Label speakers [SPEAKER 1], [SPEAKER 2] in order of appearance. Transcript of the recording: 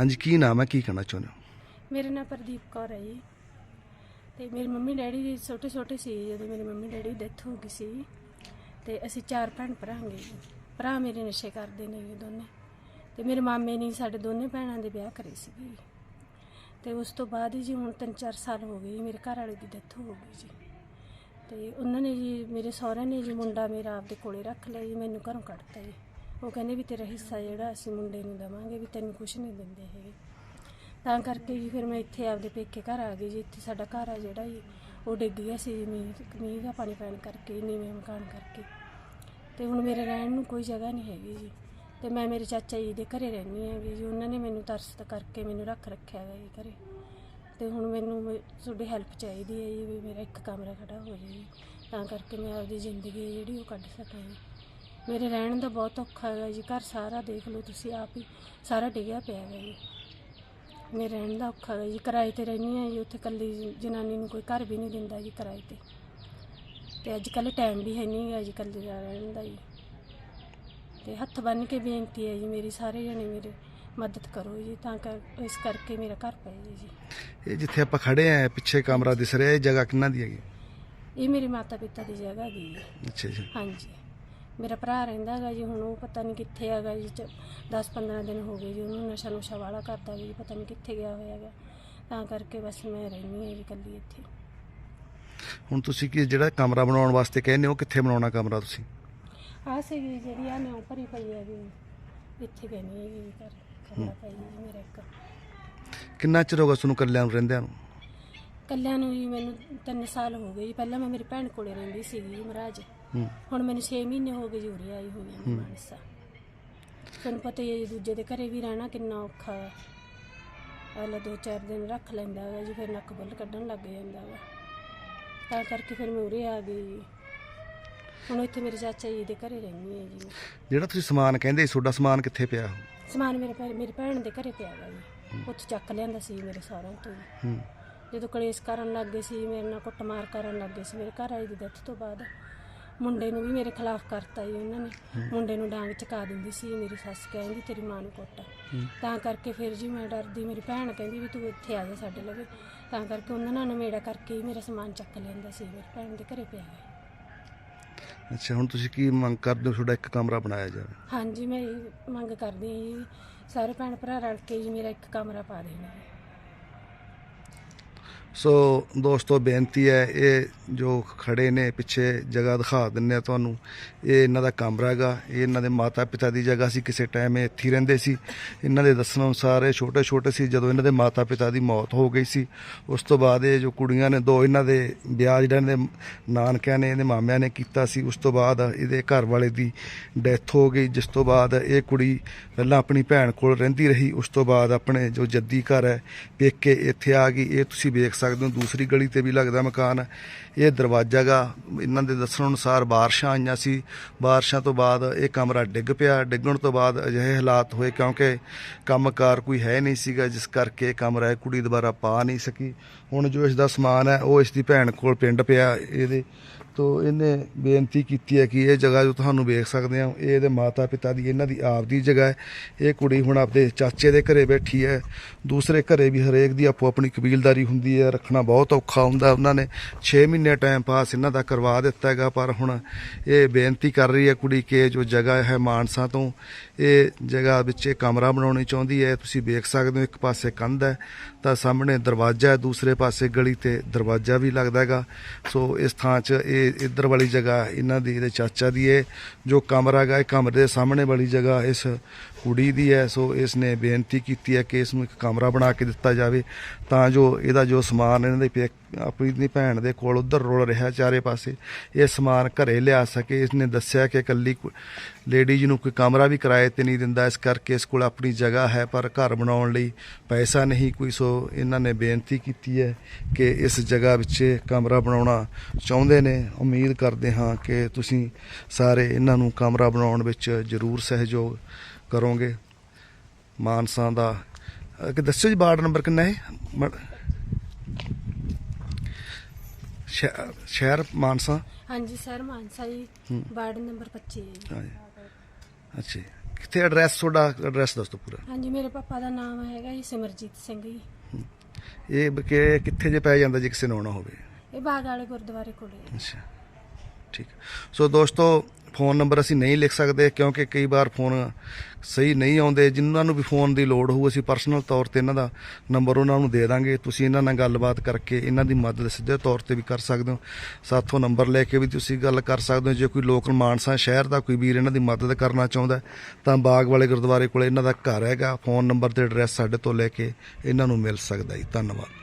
[SPEAKER 1] ਹਾਂਜੀ, ਕੀ ਨਾਮ ਹੈ? ਕੀ ਕਹਿਣਾ ਚਾਹੁੰਦੇ ਹੋ?
[SPEAKER 2] ਮੇਰਾ ਨਾਮ ਪ੍ਰਦੀਪ ਕੌਰ ਹੈ ਜੀ। ਤੇ ਮੇਰੇ ਮੰਮੀ ਡੈਡੀ ਜੀ ਛੋਟੇ ਛੋਟੇ ਸੀ ਜਦੋਂ ਮੇਰੇ ਮੰਮੀ ਡੈਡੀ ਡੈਥ ਹੋ ਗਈ ਸੀ। ਤੇ ਅਸੀਂ ਚਾਰ ਭੈਣ ਭਰਾ ਹਾਂ ਜੀ। ਭਰਾ ਮੇਰੇ ਨਸ਼ੇ ਕਰਦੇ ਨੇ ਜੀ ਦੋਨੇ। ਤੇ ਮੇਰੇ ਮਾਮੇ ਨੇ ਸਾਡੇ ਦੋਨੇ ਭੈਣਾਂ ਦੇ ਵਿਆਹ ਕਰੇ ਸੀਗੇ ਜੀ। ਤੇ ਉਸ ਤੋਂ ਬਾਅਦ ਜੀ ਹੁਣ 3-4 ਸਾਲ ਹੋ ਗਏ ਮੇਰੇ ਘਰ ਵਾਲੇ ਦੀ ਡੈਥ ਹੋ ਗਈ ਜੀ। ਤੇ ਉਹਨਾਂ ਨੇ ਜੀ, ਮੇਰੇ ਸਹੁਰੇ ਨੇ ਜੀ ਮੁੰਡਾ ਮੇਰਾ ਆਪਦੇ ਕੋਲੇ ਰੱਖ ਲਿਆ ਜੀ, ਮੈਨੂੰ ਘਰੋਂ ਕੱਢਤਾ ਜੀ। ਉਹ ਕਹਿੰਦੇ ਵੀ ਤੇਰਾ ਹਿੱਸਾ ਜਿਹੜਾ ਅਸੀਂ ਮੁੰਡੇ ਨੂੰ ਦੇਵਾਂਗੇ ਵੀ ਤੈਨੂੰ ਕੁਝ ਨਹੀਂ ਦਿੰਦੇ ਹੈਗੇ। ਤਾਂ ਕਰਕੇ ਜੀ ਫਿਰ ਮੈਂ ਇੱਥੇ ਆਪਦੇ ਪੇਕੇ ਘਰ ਆ ਗਈ ਜੀ, ਇੱਥੇ ਸਾਡਾ ਘਰ ਆ ਜਿਹੜਾ ਜੀ, ਉਹ ਡਿੱਗ ਗਿਆ ਸੀ ਜੀ ਮੀਂਹ ਮੀਂਹ ਦਾ ਪਾਣੀ ਪੈਣ ਕਰਕੇ, ਨੀਵੇਂ ਮਕਾਨ ਕਰਕੇ। ਤੇ ਹੁਣ ਮੇਰੇ ਰਹਿਣ ਨੂੰ ਕੋਈ ਜਗ੍ਹਾ ਨਹੀਂ ਹੈਗੀ ਜੀ। ਤੇ ਮੈਂ ਮੇਰੇ ਚਾਚਾ ਜੀ ਦੇ ਘਰੇ ਰਹਿੰਦੀ ਹਾਂ ਵੀ ਜੀ, ਉਹਨਾਂ ਨੇ ਮੈਨੂੰ ਤਰਸ ਕਰਕੇ ਮੈਨੂੰ ਰੱਖ ਰੱਖਿਆ ਹੈ ਜੀ ਘਰੇ। ਤੇ ਹੁਣ ਮੈਨੂੰ ਤੁਹਾਡੀ ਹੈਲਪ ਚਾਹੀਦੀ ਹੈ ਜੀ ਵੀ ਮੇਰਾ ਇੱਕ ਕਮਰਾ ਖੜਾ ਹੋ ਜਾਵੇ ਤਾਂ ਕਰਕੇ ਮੈਂ ਆਪਦੀ ਜ਼ਿੰਦਗੀ ਜਿਹੜੀ ਉਹ ਕੱਢ ਸਕਾਂ ਜੀ। ਮੇਰੇ ਰਹਿਣ ਦਾ ਬਹੁਤ ਔਖਾ ਹੈਗਾ ਜੀ ਘਰ ਸਾਰਾ ਦੇਖ ਲਓ ਤੁਸੀਂ ਆਪ ਹੀ ਸਾਰਾ ਡਿੱਗਿਆ ਪਿਆ ਹੈਗਾ ਜੀ। ਮੇਰੇ ਰਹਿਣ ਦਾ ਔਖਾ ਹੈ ਜੀ ਕਿਰਾਏ ਤੇ ਰਹਿੰਦੀ ਹਾਂ ਜੀ ਉੱਥੇ ਕੱਲੀ ਜਨਾਨੀ ਨੂੰ ਕੋਈ ਘਰ ਵੀ ਨਹੀਂ ਦਿੰਦਾ ਜੀ ਕਿਰਾਏ ਤੇ। ਤੇ ਅੱਜ ਕੱਲ ਟਾਈਮ ਵੀ ਹੈ ਨਹੀਂ ਗਾ ਜੀ ਕੱਲੀ ਦਾ ਰਹਿਣ ਦਾ ਜੀ। ਤੇ ਹੱਥ ਬੰਨ ਕੇ ਬੇਨਤੀ ਹੈ ਜੀ ਮੇਰੀ ਸਾਰੇ ਜਣੇ ਮੇਰੇ ਮਦਦ ਕਰੋ ਜੀ ਤਾਂ ਕਰ ਇਸ ਕਰਕੇ ਮੇਰਾ ਘਰ ਪਏ ਜੀ।
[SPEAKER 1] ਇਹ ਜਿੱਥੇ ਆਪਾਂ ਖੜੇ ਆ ਪਿੱਛੇ ਕਮਰਾ ਦਿਸ ਰਿਹਾ ਇਹ ਜਗ੍ਹਾ ਕਿੰਨਾ ਦੀ ਹੈਗੀ?
[SPEAKER 2] ਇਹ ਮੇਰੇ ਮਾਤਾ ਪਿਤਾ ਦੀ ਜਗ੍ਹਾ ਦੀ ਜੀ।
[SPEAKER 1] ਅੱਛਾ ਜੀ।
[SPEAKER 2] ਹਾਂਜੀ। ਮੇਰਾ ਭਰਾ ਰਹਿੰਦਾ ਹੈਗਾ ਜੀ ਹੁਣ ਉਹ ਪਤਾ ਨਹੀਂ ਕਿੱਥੇ ਹੈਗਾ ਜੀ 10-15 ਦਿਨ ਹੋ ਗਏ ਜੀ ਉਹਨੂੰ ਨਸ਼ਾ ਨੁਸ਼ਾ ਵਾਲਾ ਕਰਦਾ ਜੀ ਪਤਾ ਨਹੀਂ ਕਿੱਥੇ ਗਿਆ ਹੋਇਆ ਹੈਗਾ। ਤਾਂ ਕਰਕੇ ਬਸ ਮੈਂ ਰਹਿੰਦੀ ਹਾਂ ਜੀ ਇਕੱਲੀ ਇੱਥੇ।
[SPEAKER 1] ਹੁਣ ਤੁਸੀਂ ਕੀ ਜਿਹੜਾ ਕਮਰਾ ਬਣਾਉਣ ਵਾਸਤੇ ਕਹਿੰਦੇ ਹੋ ਕਿੱਥੇ ਬਣਾਉਣਾ ਕਮਰਾ ਤੁਸੀਂ?
[SPEAKER 2] ਆਹ ਸੀਗੀ ਜਿਹੜੀ ਆ ਨਿਉ ਭਰੀ ਪਈ ਹੈਗੀ ਇੱਥੇ ਕਹਿੰਦੀ ਹੈਗੀ ਜੀ ਘਰ ਕਮਰਾ ਪਈ ਜੀ ਮੇਰਾ ਇੱਕ।
[SPEAKER 1] ਕਿੰਨਾ ਚਿਰ ਹੋ ਗਿਆ ਤੁਹਾਨੂੰ ਇਕੱਲਿਆਂ ਨੂੰ ਰਹਿੰਦਿਆਂ ਨੂੰ?
[SPEAKER 2] ਕੱਲਿਆਂ ਨੂੰ ਜੀ ਮੈਨੂੰ 3 ਸਾਲ ਹੋ ਗਏ ਜੀ ਪਹਿਲਾਂ ਮੈਂ ਮੇਰੀ ਭੈਣ ਕੋਲੇ ਰਹਿੰਦੀ ਸੀਗੀ ਜੀ ਮਹਾਰਾਜ। ਹੁਣ ਮੈਨੂੰ 6 ਮਹੀਨੇ ਹੋ ਗਏ ਜੀ ਉਰੇ ਆਈ ਹੋਈ ਹਾਂ ਮੈਂ ਮਾਨਸਾ। ਤੁਹਾਨੂੰ ਪਤਾ ਹੀ ਹੈ ਜੀ ਦੂਜੇ ਦੇ ਘਰੇ ਵੀ ਰਹਿਣਾ ਕਿੰਨਾ ਔਖਾ ਹੈ। ਅਗਲਾ ਦੋ ਚਾਰ ਦਿਨ ਰੱਖ ਲੈਂਦਾ ਹੈਗਾ ਜੀ ਫਿਰ ਨੱਕ ਬੁੱਲ ਕੱਢਣ ਲੱਗ ਜਾਂਦਾ ਹੈਗਾ ਤਾਂ ਕਰਕੇ ਫਿਰ ਮੈਂ ਉਰੇ ਆ ਗਈ ਜੀ। ਹੁਣ ਇੱਥੇ ਮੇਰੇ ਚਾਚਾ ਜੀ ਦੇ ਘਰੇ ਰਹਿੰਦੀ ਹਾਂ ਜੀ।
[SPEAKER 1] ਜਿਹੜਾ ਤੁਸੀਂ ਸਮਾਨ ਕਹਿੰਦੇ ਸੀ ਤੁਹਾਡਾ ਸਮਾਨ ਕਿੱਥੇ ਪਿਆ?
[SPEAKER 2] ਸਮਾਨ ਮੇਰੇ ਭੈ- ਮੇਰੀ ਭੈਣ ਦੇ ਘਰੇ ਪਿਆ ਹੈਗਾ ਜੀ। ਉੱਥੇ ਚੱਕ ਲਿਆਂਦਾ ਸੀ ਮੇਰੇ ਸਹੁਰਿਆਂ ਤੋਂ ਜੀ।
[SPEAKER 1] ਹੂੰ।
[SPEAKER 2] ਜਦੋਂ ਕਲੇਸ਼ ਕਰਨ ਲੱਗ ਗਏ ਸੀ ਮੇਰੇ ਨਾਲ ਕੁੱਟਮਾਰ ਕਰਨ ਲੱਗ ਗਏ ਸੀ ਮੇਰੇ ਘਰ ਆਈ ਦੀ ਡੈਥ ਤੋਂ ਬਾਅਦ। ਮੁੰਡੇ ਨੂੰ ਵੀ ਮੇਰੇ ਖਿਲਾਫ ਕਰਤਾ ਜੀ ਉਹਨਾਂ ਨੇ। ਮੁੰਡੇ ਨੂੰ ਡਾਂਗ ਚਕਾ ਦਿੰਦੀ ਸੀ ਮੇਰੀ ਸੱਸ ਕਹਿੰਦੀ ਤੇਰੀ ਮਾਂ ਨੂੰ ਕੁੱਟ। ਤਾਂ ਕਰਕੇ ਫਿਰ ਜੀ ਮੈਂ ਡਰਦੀ ਮੇਰੀ ਭੈਣ ਕਹਿੰਦੀ ਵੀ ਤੂੰ ਇੱਥੇ ਆ ਜਾ ਸਾਡੇ ਲਵੇ। ਤਾਂ ਕਰਕੇ ਉਹਨਾਂ ਨਾਲ ਨਵੇੜਾ ਕਰਕੇ ਹੀ ਮੇਰਾ ਸਮਾਨ ਚੱਕ ਲੈਂਦਾ ਸੀ ਮੇਰੀ ਭੈਣ ਦੇ ਘਰੇ ਪਿਆ ਹੈ
[SPEAKER 1] ਅੱਛਾ ਹੁਣ ਤੁਸੀਂ ਕੀ ਮੰਗ ਕਰਦੇ ਹੋ ਤੁਹਾਡਾ ਇੱਕ ਕਮਰਾ ਬਣਾਇਆ ਜਾਵੇ?
[SPEAKER 2] ਹਾਂਜੀ ਮੈਂ ਇਹ ਮੰਗ ਕਰਦੀ ਹਾਂ ਜੀ ਸਾਰੇ ਭੈਣ ਭਰਾ ਰਲ ਕੇ ਜੀ ਮੇਰਾ ਇੱਕ ਕਮਰਾ ਪਾ ਦੇਣਾ।
[SPEAKER 1] ਸੋ ਦੋਸਤੋ, ਬੇਨਤੀ ਹੈ, ਇਹ ਜੋ ਖੜੇ ਨੇ, ਪਿੱਛੇ ਜਗ੍ਹਾ ਦਿਖਾ ਦਿੰਨੇ ਆ ਤੁਹਾਨੂੰ। ਇਹ ਇਹਨਾਂ ਦਾ ਕਮਰਾ ਹੈਗਾ। ਇਹ ਇਹਨਾਂ ਦੇ ਮਾਤਾ ਪਿਤਾ ਦੀ ਜਗ੍ਹਾ ਸੀ, ਕਿਸੇ ਟਾਈਮ ਇਹ ਇੱਥੇ ਹੀ ਰਹਿੰਦੇ ਸੀ। ਇਹਨਾਂ ਦੇ ਦੱਸਣ ਅਨੁਸਾਰ ਇਹ ਛੋਟੇ ਛੋਟੇ ਸੀ, ਜਦੋਂ ਇਹਨਾਂ ਦੇ ਮਾਤਾ ਪਿਤਾ ਦੀ ਮੌਤ ਹੋ ਗਈ ਸੀ। ਉਸ ਤੋਂ ਬਾਅਦ ਇਹ ਜੋ ਕੁੜੀਆਂ ਨੇ, ਦੋ ਇਹਨਾਂ ਦੇ ਵਿਆਹ ਜਿਹੜਾ ਇਹਨਾਂ ਦੇ ਨਾਨਕਿਆਂ ਨੇ, ਇਹਦੇ ਮਾਮਿਆਂ ਨੇ ਕੀਤਾ ਸੀ। ਉਸ ਤੋਂ ਬਾਅਦ ਇਹਦੇ ਘਰ ਵਾਲੇ ਦੀ ਡੈਥ ਹੋ ਗਈ, ਜਿਸ ਤੋਂ ਬਾਅਦ ਇਹ ਕੁੜੀ ਪਹਿਲਾਂ ਆਪਣੀ ਭੈਣ ਕੋਲ ਰਹਿੰਦੀ ਰਹੀ। ਉਸ ਤੋਂ ਬਾਅਦ ਆਪਣੇ ਜੋ ਜੱਦੀ ਘਰ ਹੈ, ਪੇਕੇ ਇੱਥੇ ਆ ਗਈ। ਇਹ ਤੁਸੀਂ ਵੇਖ ਸਕਦੇ ਹੋ, ਦੂਸਰੀ ਗਲੀ ਤੇ ਵੀ ਲੱਗਦਾ ਮਕਾਨ ਇਹ ਦਰਵਾਜ਼ਾ ਗਾ ਇਹਨਾਂ ਦੇ ਦੱਸਣ ਅਨੁਸਾਰ ਬਾਰਿਸ਼ਾਂ ਆਈਆਂ ਸੀ। ਬਾਰਿਸ਼ਾਂ ਤੋਂ ਬਾਅਦ ਇਹ ਕਮਰਾ ਡਿੱਗ ਪਿਆ। ਡਿੱਗਣ ਤੋਂ ਬਾਅਦ ਅਜਿਹੇ ਹਾਲਾਤ ਹੋਏ ਕਿਉਂਕਿ ਕੰਮਕਾਰ ਕੋਈ ਹੈ ਨਹੀਂ ਸੀਗਾ, ਜਿਸ ਕਰਕੇ ਇਹ ਕਮਰਾ, ਇਹ ਕੁੜੀ ਦੁਬਾਰਾ ਪਾ ਨਹੀਂ ਸਕੀ। ਹੁਣ ਜੋ ਇਸ ਦਾ ਸਮਾਨ ਹੈ, ਉਹ ਇਸ ਦੀ ਭੈਣ ਕੋਲ ਪਿੰਡ ਪਿਆ। ਇਹਦੇ ਤੋ ਇਹਨੇ ਬੇਨਤੀ ਕੀਤੀ ਹੈ ਕਿ ਇਹ ਜਗ੍ਹਾ ਜੋ ਤੁਹਾਨੂੰ ਵੇਖ ਸਕਦੇ ਹੋ, ਇਹ ਇਹਦੇ ਮਾਤਾ ਪਿਤਾ ਦੀ, ਇਹਨਾਂ ਦੀ ਆਪ ਦੀ ਜਗ੍ਹਾ ਹੈ। ਇਹ ਕੁੜੀ ਹੁਣ ਆਪਦੇ ਚਾਚੇ ਦੇ ਘਰੇ ਬੈਠੀ ਹੈ। ਦੂਸਰੇ ਘਰੇ ਵੀ ਹਰੇਕ ਦੀ ਆਪੋ ਆਪਣੀ ਕਬੀਲਦਾਰੀ ਹੁੰਦੀ ਹੈ, ਰੱਖਣਾ ਬਹੁਤ ਔਖਾ ਹੁੰਦਾ ਉਹਨਾਂ ਨੇ। 6 ਮਹੀਨੇ ਟਾਈਮ ਪਾਸ ਇਹਨਾਂ ਦਾ ਕਰਵਾ ਦਿੱਤਾ ਹੈਗਾ, ਪਰ ਹੁਣ ਇਹ ਬੇਨਤੀ ਕਰ ਰਹੀ ਹੈ ਕੁੜੀ ਕਿ ਜੋ ਜਗ੍ਹਾ ਹੈ ਮਾਨਸਾ ਤੋਂ ਇਹ ਜਗ੍ਹਾ ਵਿੱਚ ਇਹ ਕਮਰਾ ਬਣਾਉਣੀ ਚਾਹੁੰਦੀ ਹੈ। ਤੁਸੀਂ ਵੇਖ ਸਕਦੇ ਹੋ ਇੱਕ ਪਾਸੇ ਕੰਧ ਹੈ, ਤਾਂ ਸਾਹਮਣੇ ਦਰਵਾਜ਼ਾ ਹੈ, ਦੂਸਰੇ ਪਾਸੇ ਗਲੀ ਤੇ ਦਰਵਾਜ਼ਾ ਵੀ ਲੱਗਦਾ ਹੈਗਾ। ਸੋ ਇਸ ਥਾਂ 'ਚ ਇਹ ਇੱਧਰ ਵਾਲੀ ਜਗ੍ਹਾ ਇਹਨਾਂ ਦੀ, ਇਹਦੇ ਚਾਚਾ ਦੀ ਹੈ, ਜੋ ਕਮਰਾ ਹੈਗਾ, ਇਹ ਕਮਰੇ ਦੇ ਸਾਹਮਣੇ ਵਾਲੀ ਜਗ੍ਹਾ ਇਸ ਕੁੜੀ ਦੀ ਹੈ, ਸੋ ਇਸ ਨੇ ਬੇਨਤੀ ਕੀਤੀ ਹੈ ਕਿ ਇਸ ਨੂੰ ਇੱਕ ਕਮਰਾ ਬਣਾ ਕੇ ਦਿੱਤਾ ਜਾਵੇ, ਤਾਂ ਜੋ ਇਹਦਾ ਜੋ ਸਮਾਨ ਇਹਨਾਂ ਦੇ ਪੇ- ਆਪਣੀ ਦੀ ਭੈਣ ਦੇ ਕੋਲ ਉਧਰ ਰੋਲ ਰਿਹਾ ਚਾਰੇ ਪਾਸੇ, ਇਹ ਸਮਾਨ ਘਰੇ ਲਿਆ ਸਕੇ। ਇਸ ਨੇ ਦੱਸਿਆ ਕਿ ਇਕੱਲੀ ਲੇਡੀਜ਼ ਨੂੰ ਕੋਈ ਕਮਰਾ ਵੀ ਕਿਰਾਏ ਤੇ ਨਹੀਂ ਦਿੰਦਾ, ਇਸ ਕਰਕੇ ਇਸ ਕੋਲ ਆਪਣੀ ਜਗ੍ਹਾ ਹੈ, ਪਰ ਘਰ ਬਣਾਉਣ ਲਈ ਪੈਸਾ ਨਹੀਂ ਕੋਈ। ਸੋ ਇਹਨਾਂ ਨੇ ਬੇਨਤੀ ਕੀਤੀ ਹੈ ਕਿ ਇਸ ਜਗ੍ਹਾ ਵਿੱਚ ਕਮਰਾ ਬਣਾਉਣਾ ਚਾਹੁੰਦੇ ਨੇ। ਉਮੀਦ ਕਰਦੇ ਹਾਂ ਕਿ ਤੁਸੀਂ ਸਾਰੇ ਇਹਨਾਂ ਨੂੰ ਕਮਰਾ ਬਣਾਉਣ ਵਿੱਚ ਜ਼ਰੂਰ ਸਹਿਯੋਗ ਕਰੋਗੇ। ਮਾਨਸਾ ਦਾ। ਕਿ ਦੱਸਿਓ ਜੀ ਵਾਰਡ ਨੰਬਰ ਕਿੰਨਾ ਹੈ? ਸ਼ਹਿਰ ਮਾਨਸਾ?
[SPEAKER 2] ਹਾਂਜੀ ਸਰ ਮਾਨਸਾ ਜੀ। ਵਾਰਡ ਨੰਬਰ 25 ਹੈ ਜੀ।
[SPEAKER 1] ਅੱਛਾ। ਕਿੱਥੇ ਐਡਰੈਸ ਤੁਹਾਡਾ? ਐਡਰੈਸ ਦੱਸ ਦਿਓ ਪੂਰਾ।
[SPEAKER 2] ਹਾਂਜੀ ਮੇਰੇ ਪਾਪਾ ਦਾ ਨਾਮ ਹੈਗਾ ਜੀ ਸਿਮਰਜੀਤ ਸਿੰਘ ਜੀ।
[SPEAKER 1] ਇਹ ਕਿ ਕਿੱਥੇ ਜੇ ਪੈ ਜਾਂਦਾ ਜੇ ਕਿਸੇ ਨੂੰ ਆਉਣਾ ਹੋਵੇ।
[SPEAKER 2] ਇਹ ਬਾਗ ਵਾਲੇ ਗੁਰਦੁਆਰੇ ਕੋਲੇ
[SPEAKER 1] ਅੱਛਾ। ਠੀਕ। ਸੋ ਦੋਸਤੋ ਫੋਨ ਨੰਬਰ ਅਸੀਂ ਨਹੀਂ ਲਿਖ ਸਕਦੇ ਕਿਉਂਕਿ ਕਈ ਵਾਰ ਫੋਨ ਸਹੀ ਨਹੀਂ ਆਉਂਦੇ, ਜਿਨ੍ਹਾਂ ਨੂੰ ਵੀ ਫੋਨ ਦੀ ਲੋੜ ਹੋਊ, ਅਸੀਂ ਪਰਸਨਲ ਤੌਰ ਤੇ ਇਹਨਾਂ ਦਾ ਨੰਬਰ ਉਹਨਾਂ ਨੂੰ ਦੇ ਦਾਂਗੇ। ਤੁਸੀਂ ਇਹਨਾਂ ਨਾਲ ਗੱਲਬਾਤ ਕਰਕੇ ਇਹਨਾਂ ਦੀ ਮਦਦ ਸਿੱਧੇ ਤੌਰ ਤੇ ਵੀ ਕਰ ਸਕਦੇ ਹੋ। ਸਾਥੋਂ ਨੰਬਰ ਲੈ ਕੇ ਵੀ ਤੁਸੀਂ ਗੱਲ ਕਰ ਸਕਦੇ ਹੋ। ਜੇ ਕੋਈ ਲੋਕਲ ਮਾਨਸਾ ਸ਼ਹਿਰ ਦਾ ਕੋਈ ਵੀਰ ਇਹਨਾਂ ਦੀ ਮਦਦ ਕਰਨਾ ਚਾਹੁੰਦਾ ਤਾਂ ਬਾਗ ਵਾਲੇ ਗੁਰਦੁਆਰੇ ਕੋਲ ਇਹਨਾਂ ਦਾ ਘਰ ਹੈਗਾ। ਫੋਨ ਨੰਬਰ ਤੇ ਐਡਰੈਸ ਸਾਡੇ ਤੋਂ ਲੈ ਕੇ ਇਹਨਾਂ ਨੂੰ ਮਿਲ ਸਕਦਾ ਜੀ। ਧੰਨਵਾਦ।